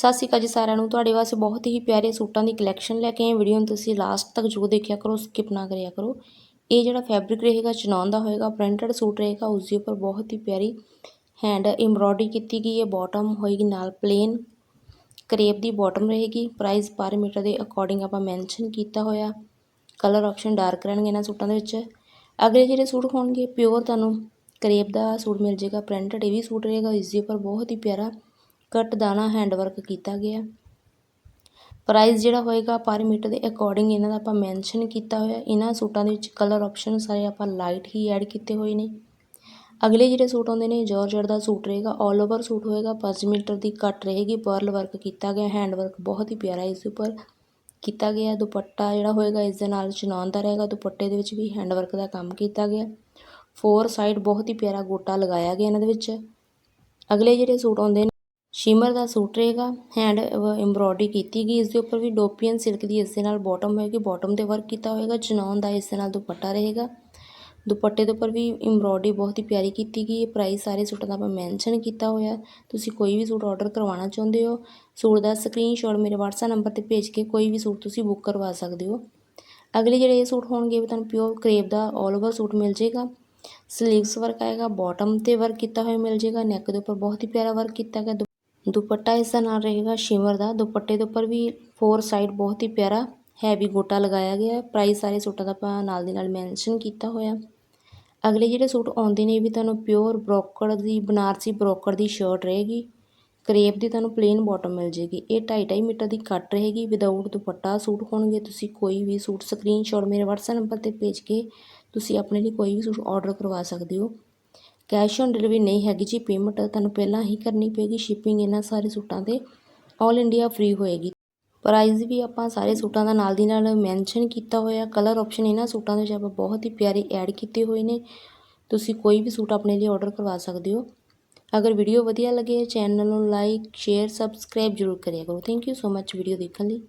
ਸਤਿ ਸ਼੍ਰੀ ਅਕਾਲ ਜੀ ਸਾਰਿਆਂ ਨੂੰ। ਤੁਹਾਡੇ ਵਾਸਤੇ ਬਹੁਤ ਹੀ ਪਿਆਰੇ ਸੂਟਾਂ ਦੀ ਕਲੈਕਸ਼ਨ ਲੈ ਕੇ ਆਏ ਵੀਡੀਓ ਨੂੰ ਤੁਸੀਂ ਲਾਸਟ ਤੱਕ ਜੋ ਦੇਖਿਆ ਕਰੋ ਸਕਿਪ ਨਾ ਕਰਿਆ ਕਰੋ। ਇਹ ਜਿਹੜਾ ਫੈਬਰਿਕ ਰਹੇਗਾ ਚਨੌਨ ਦਾ ਹੋਏਗਾ ਪ੍ਰਿੰਟਡ ਸੂਟ ਰਹੇਗਾ, ਉਸ ਦੇ ਉੱਪਰ ਬਹੁਤ ਹੀ ਪਿਆਰੀ ਹੈਂਡ ਐਮਬ੍ਰੋਇਡਰੀ ਕੀਤੀ ਗਈ ਹੈ। ਬਾਟਮ ਹੋਏਗੀ ਨਾਲ ਪਲੇਨ ਕਰੇਪ ਦੀ ਬਾਟਮ ਰਹੇਗੀ। ਪ੍ਰਾਈਸ ਪਰ ਮੀਟਰ ਦੇ ਅਕੋਰਡਿੰਗ ਆਪਾਂ ਮੈਂਸ਼ਨ ਕੀਤਾ ਹੋਇਆ। ਕਲਰ ਆਪਸ਼ਨ ਡਾਰਕ ਰਹਿਣਗੇ ਇਹਨਾਂ ਸੂਟਾਂ ਦੇ ਵਿੱਚ। ਅਗਲੇ ਜਿਹੜੇ ਸੂਟ ਹੋਣਗੇ ਪਿਓਰ ਤੁਹਾਨੂੰ ਕਰੇਪ ਦਾ ਸੂਟ ਮਿਲ ਜਾਏਗਾ ਪ੍ਰਿੰਟਡ ਇਹ ਵੀ ਸੂਟ ਰਹੇਗਾ, ਇਸ ਦੇ ਉੱਪਰ ਬਹੁਤ ਹੀ ਪਿਆਰਾ ਕੱਟ ਦਾਣਾ ਹੈਂਡਵਰਕ ਕੀਤਾ ਗਿਆ। ਪ੍ਰਾਈਸ ਜਿਹੜਾ ਹੋਏਗਾ ਪਰ ਮੀਟਰ ਦੇ ਅਕੋਰਡਿੰਗ ਇਹਨਾਂ ਦਾ ਆਪਾਂ ਮੈਂਸ਼ਨ ਕੀਤਾ ਹੋਇਆ। ਇਹਨਾਂ ਸੂਟਾਂ ਦੇ ਵਿੱਚ ਕਲਰ ਆਪਸ਼ਨ ਸਾਰੇ ਆਪਾਂ ਲਾਈਟ ਹੀ ਐਡ ਕੀਤੇ ਹੋਏ ਨੇ। ਅਗਲੇ ਜਿਹੜੇ ਸੂਟ ਆਉਂਦੇ ਨੇ ਜਾਰਜਟ ਦਾ ਸੂਟ ਰਹੇਗਾ ਆਲ ਓਵਰ ਸੂਟ ਹੋਏਗਾ। 5 ਮੀਟਰ ਦੀ ਕੱਟ ਰਹੇਗੀ ਪਰਲ ਵਰਕ ਕੀਤਾ ਗਿਆ ਹੈਂਡ ਵਰਕ ਬਹੁਤ ਹੀ ਪਿਆਰਾ ਇਸ ਉੱਪਰ ਕੀਤਾ ਗਿਆ। ਦੁਪੱਟਾ ਜਿਹੜਾ ਹੋਏਗਾ, ਇਸ ਦੇ ਨਾਲ ਚਨਾਨ ਦਾ ਰਹੇਗਾ। ਦੁਪੱਟੇ ਦੇ ਵਿੱਚ ਵੀ ਹੈਂਡ ਵਰਕ ਦਾ ਕੰਮ ਕੀਤਾ ਗਿਆ। ਫੋਰ ਸਾਈਡ ਬਹੁਤ ਹੀ ਪਿਆਰਾ ਗੋਟਾ ਲਗਾਇਆ ਗਿਆ ਇਹਨਾਂ ਦੇ ਵਿੱਚ। ਅਗਲੇ ਜਿਹੜੇ ਸੂਟ ਆਉਂਦੇ ਨੇ ਸ਼ਿਮਰ ਦਾ ਸੂਟ ਰਹੇਗਾ। ਹੈਂਡ ਐਮਬ੍ਰੋਇਡਰੀ ਕੀਤੀ ਗਈ। ਇਸ ਦੇ ਉੱਪਰ ਵੀ ਡੋਪੀਅਨ ਸਿਲਕ ਦੀ ਇਸ ਦੇ ਨਾਲ ਬਾਟਮ ਹੋਏਗੀ। ਬਾਟਮ ਤੇ ਵਰਕ ਕੀਤਾ ਹੋਏਗਾ। ਚਨੌਨ ਦਾ ਇਸ ਦੇ ਨਾਲ ਦੁਪੱਟਾ ਰਹੇਗਾ। ਦੁਪੱਟੇ ਦੇ ਉੱਪਰ ਵੀ ਐਮਬ੍ਰੋਇਡਰੀ ਬਹੁਤ ਹੀ ਪਿਆਰੀ ਕੀਤੀ ਗਈ ਹੈ। ਪ੍ਰਾਈਸ ਸਾਰੇ ਸੂਟਾਂ ਦਾ ਆਪਾਂ ਮੈਂਸ਼ਨ ਕੀਤਾ ਹੋਇਆ ਤੁਸੀਂ ਕੋਈ ਵੀ ਸੂਟ ਆਰਡਰ ਕਰਵਾਉਣਾ ਚਾਹੁੰਦੇ ਹੋ, ਸੂਟ ਦਾ ਸਕਰੀਨਸ਼ਾਟ ਮੇਰੇ WhatsApp ਨੰਬਰ ਤੇ ਭੇਜ ਕੇ ਕੋਈ ਵੀ ਸੂਟ ਤੁਸੀਂ ਬੁੱਕ ਕਰਵਾ ਸਕਦੇ ਹੋ। ਅਗਲੇ ਜਿਹੜੇ ਇਹ ਸੂਟ ਹੋਣਗੇ ਉਹ ਤੁਹਾਨੂੰ ਪਿਓਰ ਕਰੇਪ ਦਾ ਆਲ ਓਵਰ ਸੂਟ ਮਿਲ ਜਾਏਗਾ। ਸਲੀਵਸ ਵਰਕ ਆਏਗਾ ਬਾਟਮ ਤੇ ਵਰਕ ਕੀਤਾ ਹੋਇਆ ਮਿਲ ਜਾਏਗਾ। ਨੈਕ ਦੇ ਉੱਪਰ ਬਹੁਤ ਹੀ ਪਿਆਰਾ ਵਰਕ ਕੀਤਾ ਗਿਆ। ਦੁਪੱਟਾ ਇਸ ਦਾ ਨਾਲ ਰਹੇਗਾ ਸ਼ਿਮਰ ਦਾ। ਦੁਪੱਟੇ ਦੇ ਉੱਪਰ ਵੀ ਫੋਰ ਸਾਈਡ ਬਹੁਤ ਹੀ ਪਿਆਰਾ ਹੈਵੀ ਗੋਟਾ ਲਗਾਇਆ ਗਿਆ ਹੈ। ਪ੍ਰਾਈਸ ਸਾਰੇ ਸੂਟਾਂ ਦਾ ਆਪਾਂ ਨਾਲ ਦੀ ਨਾਲ ਮੈਂਸ਼ਨ ਕੀਤਾ ਹੋਇਆ। ਅਗਲੇ ਜਿਹੜੇ ਸੂਟ ਆਉਂਦੇ ਨੇ ਇਹ ਵੀ ਤੁਹਾਨੂੰ ਪਿਓਰ ਬ੍ਰੋਕਰ ਦੀ, ਬਨਾਰਸੀ ਬ੍ਰੋਕਰ ਦੀ ਸ਼ਰਟ ਰਹੇਗੀ। ਕਰੇਪ ਦੀ ਤੁਹਾਨੂੰ ਪਲੇਨ ਬਾਟਮ ਮਿਲ ਜੇਗੀ। ਇਹ 2.5 ਮੀਟਰ ਦੀ ਕੱਟ ਰਹੇਗੀ। ਵਿਦਆਊਟ ਦੁਪੱਟਾ ਸੂਟ ਹੋਣਗੇ, ਤੁਸੀਂ ਕੋਈ ਵੀ ਸੂਟ ਸਕਰੀਨਸ਼ਾਟ ਮੇਰੇ WhatsApp ਨੰਬਰ ਤੇ ਭੇਜ ਕੇ ਤੁਸੀਂ ਆਪਣੇ ਲਈ ਕੋਈ ਵੀ ਸੂਟ ਆਰਡਰ ਕਰਵਾ ਸਕਦੇ ਹੋ। ਕੈਸ਼ ਔਨ ਡਿਲੀਵਰੀ ਨਹੀਂ ਹੈਗੀ ਜੀ, ਪੇਮੈਂਟ ਤੁਹਾਨੂੰ ਪਹਿਲਾਂ ਹੀ ਕਰਨੀ ਪਏਗੀ ਸ਼ਿਪਿੰਗ ਇਹਨਾਂ ਸਾਰੇ ਸੂਟਾਂ ਤੇ 올 ਇੰਡੀਆ ਫ੍ਰੀ ਹੋਏਗੀ। ਪ੍ਰਾਈਸ ਵੀ ਆਪਾਂ ਸਾਰੇ ਸੂਟਾਂ ਦਾ ਨਾਲ ਦੀ ਨਾਲ ਮੈਂਸ਼ਨ ਕੀਤਾ ਹੋਇਆ ਕਲਰ ਆਪਸ਼ਨ ਇਹਨਾਂ ਸੂਟਾਂ ਦੇ ਵਿੱਚ ਆਪਾਂ ਬਹੁਤ ਹੀ ਪਿਆਰੇ ਐਡ ਕੀਤੇ ਹੋਏ ਨੇ, ਤੁਸੀਂ ਕੋਈ ਵੀ ਸੂਟ ਆਪਣੇ ਲਈ ਆਰਡਰ ਕਰਵਾ ਸਕਦੇ ਹੋ। ਅਗਰ ਵੀਡੀਓ ਵਧੀਆ ਲੱਗੇ ਚੈਨਲ ਨੂੰ ਲਾਈਕ ਸ਼ੇਅਰ ਸਬਸਕ੍ਰਾਈਬ ਜ਼ਰੂਰ ਕਰਿਆ ਕਰੋ। Thank you so much video ਦੇਖਣ ਲਈ।